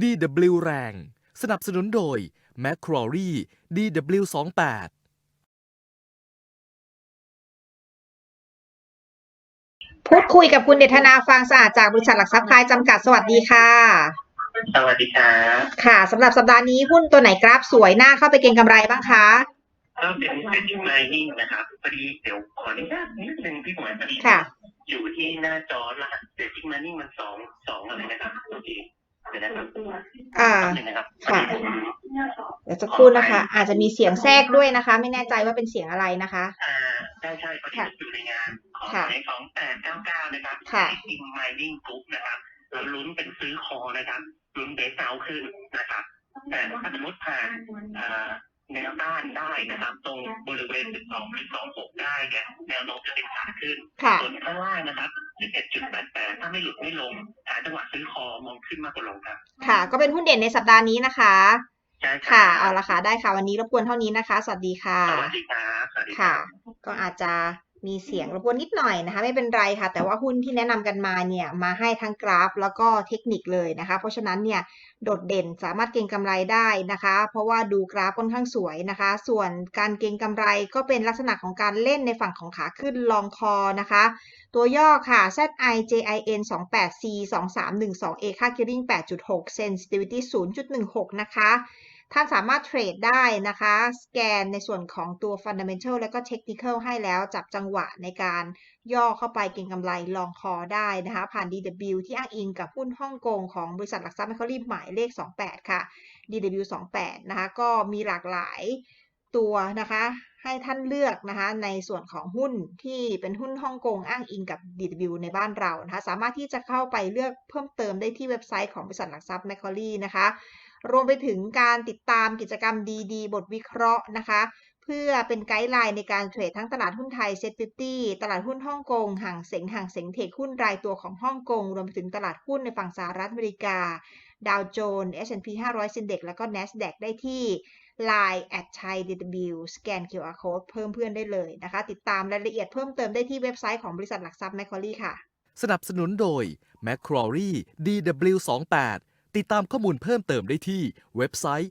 DW แรง สนับสนุนโดย m c q u a r i DW28 พูดคุยกับคุณเดชนาฟางสะอาดจากบริษัทหลักทรัพย์พายจำกัดสวัสดีค่ะ สวัสดีครับค่ะสำหรับสัปดาห์นี้หุ้นตัวไหนกราฟสวยหน้าเข้าไปเก็งกำไรบ้างคะ ก็เป็นเซ็ตไมนิ่งนะครับพอดีเดี๋ยวขออนุญาตนิดนึงพี่หมวยพอดีค่ะ อยู่ที่หน้าจอรหัสเซ็ตไมนิ่งมันสองสองอะไรนะครับโอเค เดี๋ยวนะครับอ่าแป๊บนึงนะครับค่ะพอดีผมเดี๋ยวจะครู่นะคะ อาจจะมีเสียงแทรกด้วยนะคะ ไม่แน่ใจว่าเป็นเสียงอะไรนะคะ อ่าใช่ใช่พอดีค่ะผมอยู่ในงานของค่ะในของแปดเก้าเก้านะครับค่ะซิงไมนิ่งกรุ๊ปนะครับแล้วลุ้นเป็นซื้อคอนะครับลุ้นเบสเอาขึ้นนะครับ แต่ถ้าสมมติผ่านอ่าแนวต้านได้นะครับ ตรงบริเวณ 12หรือ26 ได้เนี่ยแนวโน้มจะเป็นขาขึ้นค่ะส่วนข้างล่างนะครับ 11.88 ถ้าไม่หลุดไม่ลงหาจังหวะซื้อคอมองขึ้นมากกว่าลงครับ ค่ะ ก็เป็นหุ้นเด่นในสัปดาห์นี้นะคะใช่รับค่ะ เอาละค่ะ ได้ค่ะ วันนี้รบกวนเท่านี้นะคะ สวัสดีค่ะ สวัสดีครับสวัสดีคค่ะรับก็อาจจะ มีเสียงรบกวนนิดหน่อยนะคะ ไม่เป็นไรค่ะ แต่ว่าหุ้นที่แนะนำกันมาเนี่ยมาให้ทั้งกราฟแล้วก็เทคนิคเลยนะคะ เพราะฉะนั้นเนี่ยโดดเด่นสามารถเก็งกำไรได้นะคะ เพราะว่าดูกราฟค่อนข้างสวยนะคะ ส่วนการเก็งกำไรก็เป็นลักษณะของการเล่นในฝั่งของขาขึ้นลองคอนะคะ ตัวย่อค่ะ ZIJIN 28 C 2312 A ค่า gearing 8.6 sensitivity 0.16 นะคะ ท่านสามารถเทรดได้นะคะ สแกนในส่วนของตัว Fundamental และก็ Technical ให้แล้ว จับจังหวะในการย่อเข้าไปเก็งกำไรลองคอได้นะคะ ผ่าน DW ที่อ้างอิงกับหุ้นฮ่องกงของบริษัทหลักทรัพย์แมคคารีหมายเลข 28 ค่ะ DW 28 นะคะ ก็มีหลากหลายตัวนะคะ ให้ท่านเลือกนะคะในส่วนของหุ้นที่เป็นหุ้นฮ่องกงอ้างอิงกับ DW ในบ้านเรานะคะสามารถที่จะเข้าไปเลือกเพิ่มเติมได้ที่เว็บไซต์ของบริษัทหลักทรัพย์แมคคารีนะคะรวมไปถึงการติดตามกิจกรรมดีๆ บทวิเคราะห์นะคะ เพื่อเป็นไกด์ไลน์ในการเทรดทั้งตลาดหุ้นไทยเซ็ตฟิตี้ตลาดหุ้นฮ่องกงห่างเสงห่างเสงเทคหุ้นรายตัวของฮ่องกง รวมไปถึงตลาดหุ้นในฝั่งสหรัฐอเมริกาดาวโจนส์ S&P 500 s i n d e x แล้วก็ NASDAQ ได้ที่ Line แอดชัย DW สแกน QR code เพิ่มเพื่อนได้เลยนะคะ ติดตามรายละเอียดเพิ่มเติมได้ที่เว็บไซต์ของบริษัทหลักทรัพย์ Macquarie ค่ะ สนับสนุนโดย m c q u a r i DW28 ติดตามข้อมูลเพิ่มเติมได้ที่เว็บไซต์